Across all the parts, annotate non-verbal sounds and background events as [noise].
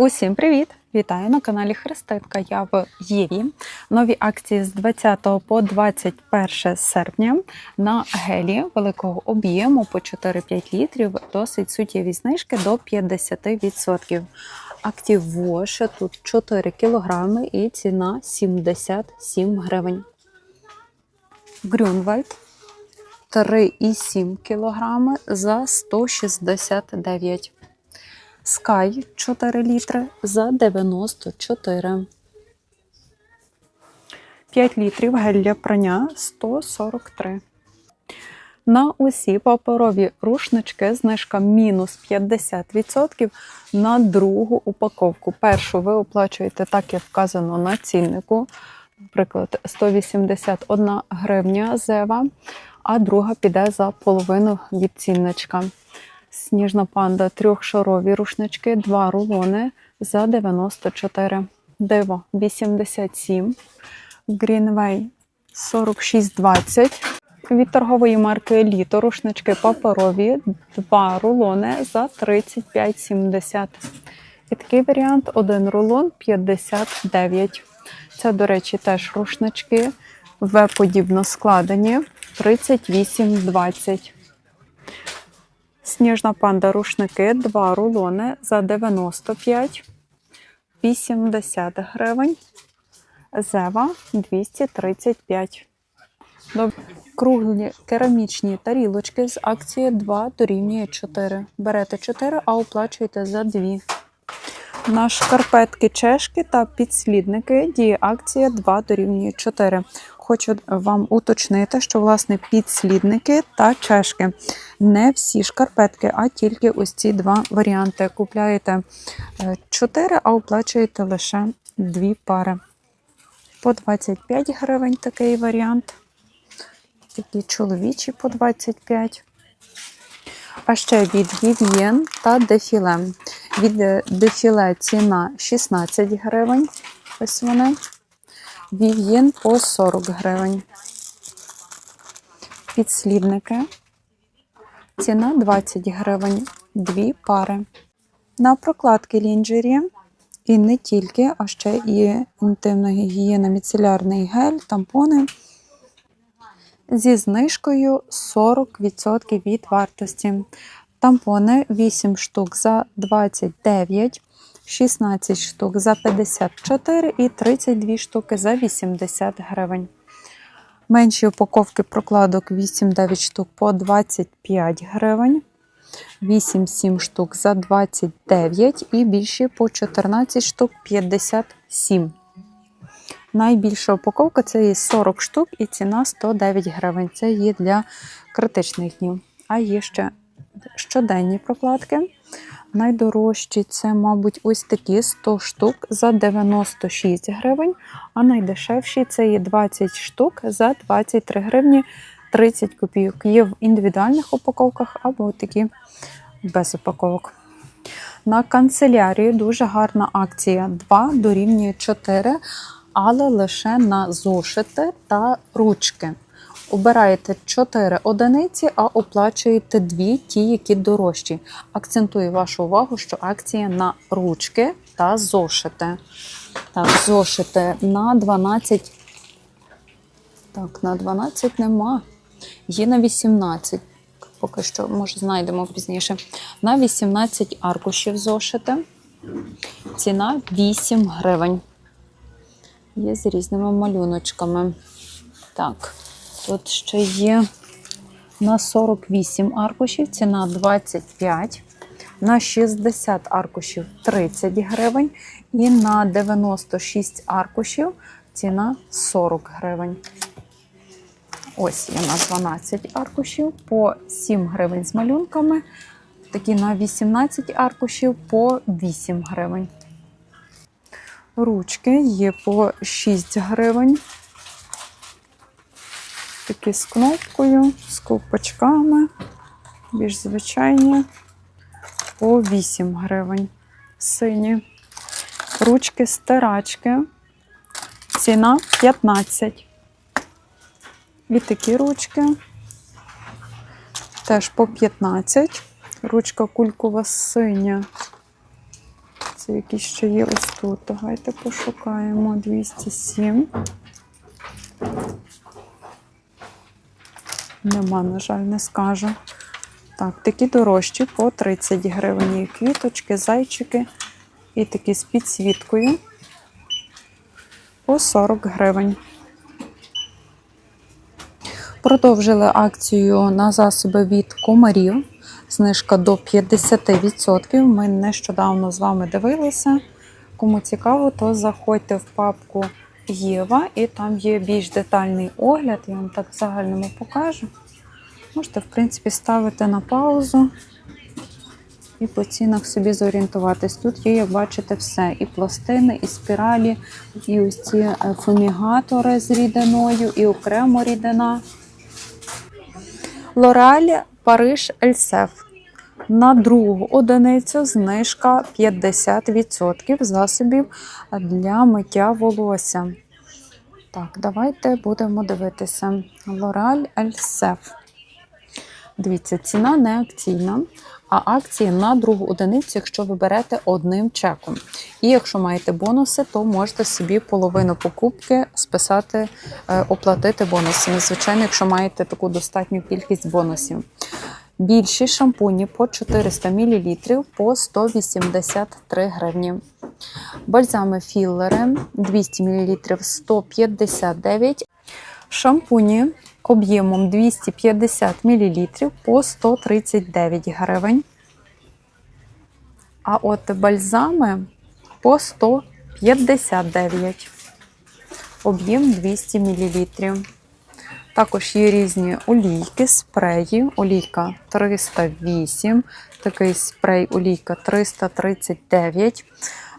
Усім привіт! Вітаю на каналі Христитка. Я в Єві. Нові акції з 20 по 21 серпня на гелі великого об'єму по 4-5 літрів. Досить суттєві знижки до 50%. Актив Wash тут 4 кг і ціна 77 гривень. Грюнвальд 3,7 кг за 169 Sky 4 літри за 94. 5 літрів гель для прання 143. На усі паперові рушнички знижка мінус 50% на другу упаковку. Першу ви оплачуєте так, як вказано на ціннику. Наприклад, 181 гривня зева, а друга піде за половину від цінничка. Сніжна панда трьохшарові рушнички, два рулони за 94. Диво 87. Greenway 46,20. Від торгової марки Еліто рушнички паперові, два рулони за 35,70. І такий варіант один рулон 59. Це, до речі, теж рушнички В-подібно складені 38,20. Сніжна панда рушники, два рулони за 95, 80 гривень. Зева 235. Круглі керамічні тарілочки з акції 2 дорівнює 4. Берете 4, а оплачуєте за 2. На шкарпетки чешки та підслідники діє акція 2 дорівнює 4. Хочу вам уточнити, що власне підслідники та чешки. Не всі шкарпетки, а тільки ось ці два варіанти. Купляєте 4, а оплачуєте лише 2 пари. По 25 гривень такий варіант. Такі чоловічі по 25. А ще від Vivien та дефіле. Від дефіле ціна 16 гривень. Ось вони. Вів'єн по 40 гривень. Підслідники. Ціна 20 гривень. Дві пари. На прокладки лінджері. І не тільки, а ще і інтимна гігієна, міцелярний гель, тампони. Зі знижкою 40% від вартості. Тампони 8 штук за 29, 16 штук за 54 і 32 штуки за 80 гривень. Менші упаковки прокладок 8-9 штук по 25 гривень. 8-7 штук за 29 і більші по 14 штук 57. Найбільша упаковка це є 40 штук і ціна 109 гривень. Це є для критичних днів. А є ще щоденні прокладки. Найдорожчі це, мабуть, ось такі 100 штук за 96 гривень, а найдешевші це є 20 штук за 23 гривні 30 копійок. Є в індивідуальних упаковках або такі без упаковок. На канцелярії дуже гарна акція. 2 дорівнює 4, але лише на зошити та ручки. Обираєте 4 одиниці, а оплачуєте 2 ті, які дорожчі. Акцентую вашу увагу, що акція на ручки та зошити. Так, зошити на 12. Так, на 12 нема. Є на 18. Поки що, може, знайдемо пізніше. На 18 аркушів зошити. Ціна 8 гривень. Є з різними малюночками. Так. Тут ще є на 48 аркушів, ціна 25, на 60 аркушів 30 гривень. І на 96 аркушів ціна 40 гривень. Ось є на 12 аркушів по 7 гривень з малюнками. Такі на 18 аркушів по 8 гривень. Ручки є по 6 гривень такі з кнопкою, з ковпачками, більш звичайні, по 8 гривень. Сині. Ручки стирачки. Ціна 15. І такі ручки. Теж по 15. Ручка кулькова синя. Це якісь ще є ось тут. Давайте пошукаємо 207. Нема, на жаль, не скажу. Так, такі дорожчі по 30 гривень. Квіточки, зайчики і такі з підсвіткою по 40 гривень. Продовжили акцію на засоби від комарів. Знижка до 50%. Ми нещодавно з вами дивилися. Кому цікаво, то заходьте в папку Єва, і там є більш детальний огляд. Я вам так в загальному покажу. Можете, в принципі, ставити на паузу і по цінах собі зорієнтуватись. Тут є, як бачите, все: і пластини, і спіралі, і ось ці е, фумігатори з рідиною, і окремо рідина. Лореаль Париж Ельсеф. На другу одиницю знижка 50% засобів для миття волосся. Так, давайте будемо дивитися. L'Oreal Ельсеф. Дивіться, ціна не акційна, а акції на другу одиницю, якщо ви берете одним чеком. І якщо маєте бонуси, то можете собі половину покупки списати, е, оплатити бонусами. Звичайно, якщо маєте таку достатню кількість бонусів. Більші шампуні по 400 мл по 183 гривні. Бальзами філери 200 мл 159 Шампуні об'ємом 250 мл по 139 гривень. А от бальзами по 159. Об'єм 200 мл. Також є різні олійки, спреї. Олійка 308, такий спрей олійка 339.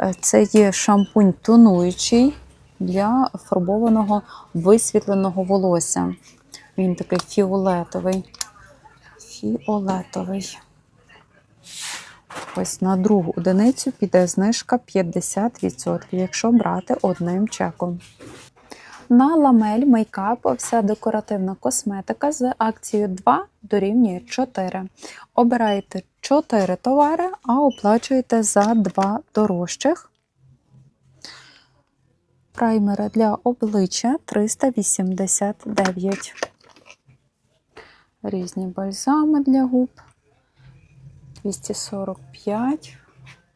Е, Це є шампунь тонуючий для фарбованого висвітленого волосся. Він такий фіолетовий. Фіолетовий. Ось на другу одиницю піде знижка 50%, якщо брати одним чеком. На ламель мейкап вся декоративна косметика з акцією 2 дорівнює 4. Обираєте 4 товари, а оплачуєте за 2 дорожчих. Праймери для обличчя 389. Різні бальзами для губ 245.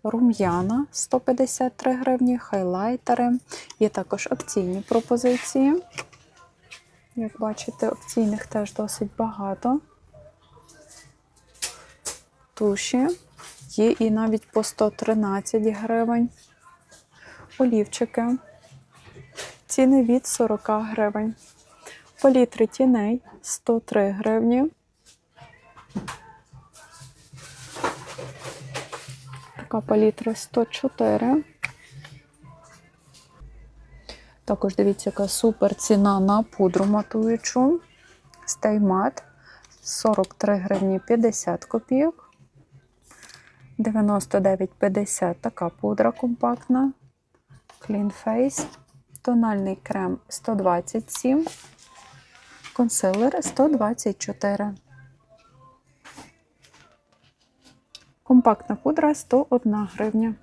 Рум'яна 153 гривні, хайлайтери. Є також акційні пропозиції. Як бачите, акційних теж досить багато. Туші. Є і навіть по 113 гривень. Олівчики. Ціни від 40 гривень. Палітри тіней 103 гривні. Така палітра 104. Також дивіться, яка супер ціна на пудру матуючу. Matte 43 гривні 50 копійок. 99,50 така пудра компактна. Clean Face. Тональний крем 127. Консилер 124. Компактна пудра 101 гривня.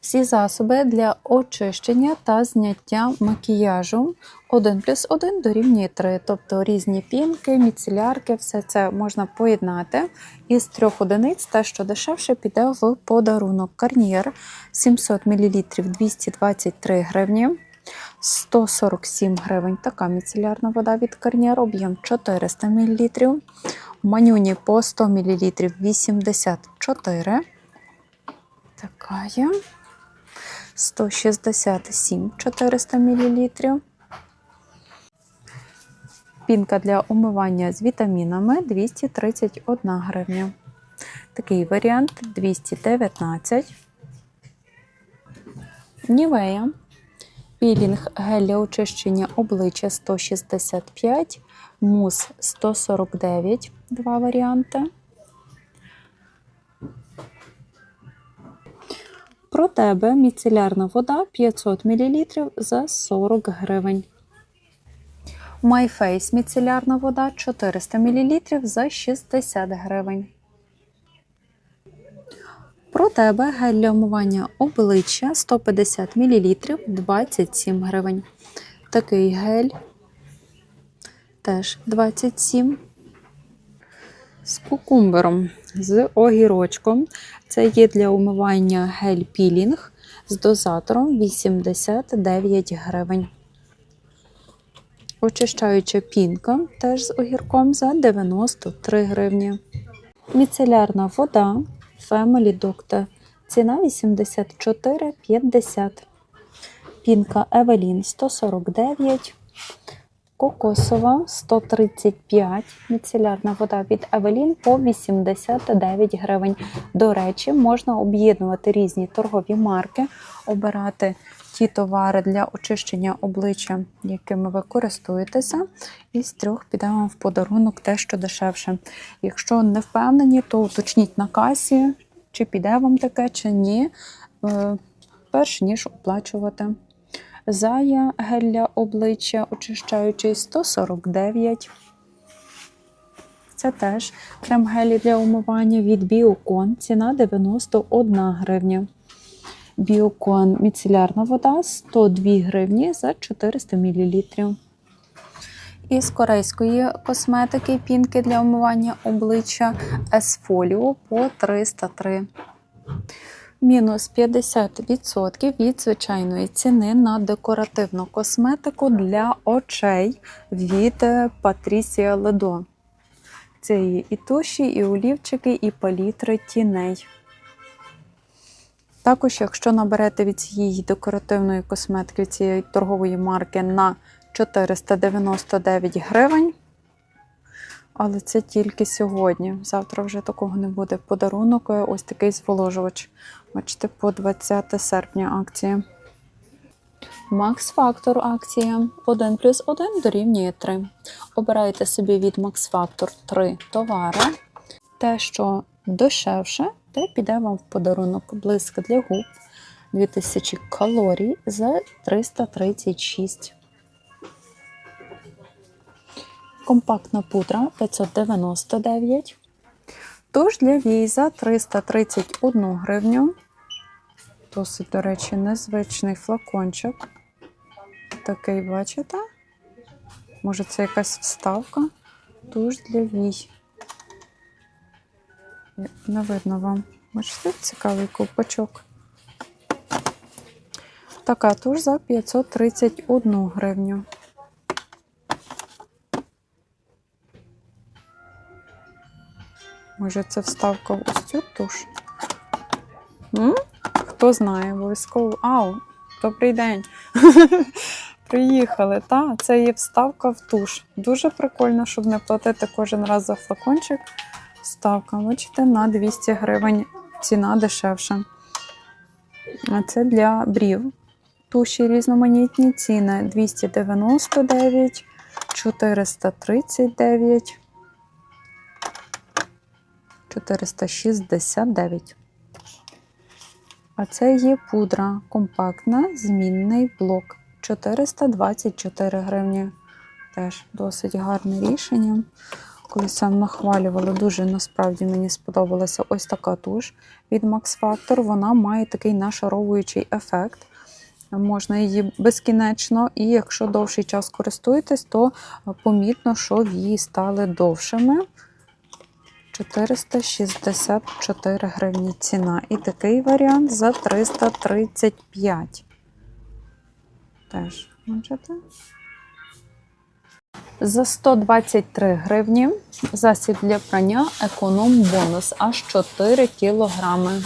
Всі засоби для очищення та зняття макіяжу 1 плюс 1 дорівнює 3, тобто різні пінки, міцелярки, все це можна поєднати. Із трьох одиниць те, що дешевше, піде в подарунок. Карнір 700 мл 223 гривні. 147 гривень така міцелярна вода від Карнір, об'єм 400 мл. Манюні по 100 мл 84. Така є. 167 400 мл. Пінка для умивання з вітамінами 231 гривня. Такий варіант 219. Нівея. Пілінг гель для очищення обличчя 165, мус 149, два варіанти. Про тебе міцелярна вода 500 мл за 40 гривень. MyFace міцелярна вода 400 мл за 60 гривень. Про тебе гель для омивання обличчя 150 мл 27 гривень. Такий гель теж 27 з кукумбером, з огірочком. Це є для умивання гель-пілінг з дозатором 89 гривень. Очищаюча пінка теж з огірком за 93 гривні. Міцелярна вода Family Doctor. Ціна 84,50. Пінка Евелін 149. Кокосова 135. Міцелярна вода від Евелін по 89 гривень. До речі, можна об'єднувати різні торгові марки, обирати ті товари для очищення обличчя, якими ви користуєтеся, і з трьох піде вам в подарунок те, що дешевше. Якщо не впевнені, то уточніть на касі, чи піде вам таке, чи ні, е, перш ніж оплачувати. Зая гель для обличчя очищаючий 149. Це теж крем гелі для умивання від Біокон. Ціна 91 гривня. Біокон міцелярна вода 102 гривні за 400 мл. Із корейської косметики пінки для умивання обличчя Esfolio по 303. Мінус 50% від звичайної ціни на декоративну косметику для очей від Patricia Ledo. Це є і туші, і олівчики, і палітри тіней. Також, якщо наберете від цієї декоративної косметики від цієї торгової марки на 499 гривень, але це тільки сьогодні. Завтра вже такого не буде. Подарунок ось такий зволожувач. Бачите, по 20 серпня акція. Max Factor акція 1 плюс 1 дорівнює 3. Обирайте собі від Max Factor 3 товари. Те, що дешевше, те піде вам в подарунок. Блиск для губ 2000 калорій за 336. Компактна пудра 599. Туш для вій за 331 гривню. Досить, до речі, незвичний флакончик. Такий, бачите? Може, це якась вставка? Туш для вій. Не видно вам. Бачите, цікавий ковпачок. Така туш за 531 гривню. Може, це вставка в ось цю туш? М? Хто знає, обов'язково. Ау, добрий день. [laughs] Приїхали. Та, це є вставка в туш. Дуже прикольно, щоб не платити кожен раз за флакончик. Вставка, бачите, на 200 гривень. Ціна дешевша. А це для брів. Туші різноманітні ціни 299, 439. 469. А це є пудра компактна, змінний блок 424 гривні. Теж досить гарне рішення. Коли сам нахвалювала, дуже насправді мені сподобалася ось така туш від Max Factor. Вона має такий нашаровуючий ефект. Можна її безкінечно, і якщо довший час користуєтесь, то помітно, що вії стали довшими. 464 гривні ціна. І такий варіант за 335. Теж, бачите? За 123 гривні засіб для прання економ бонус аж 4 кілограми.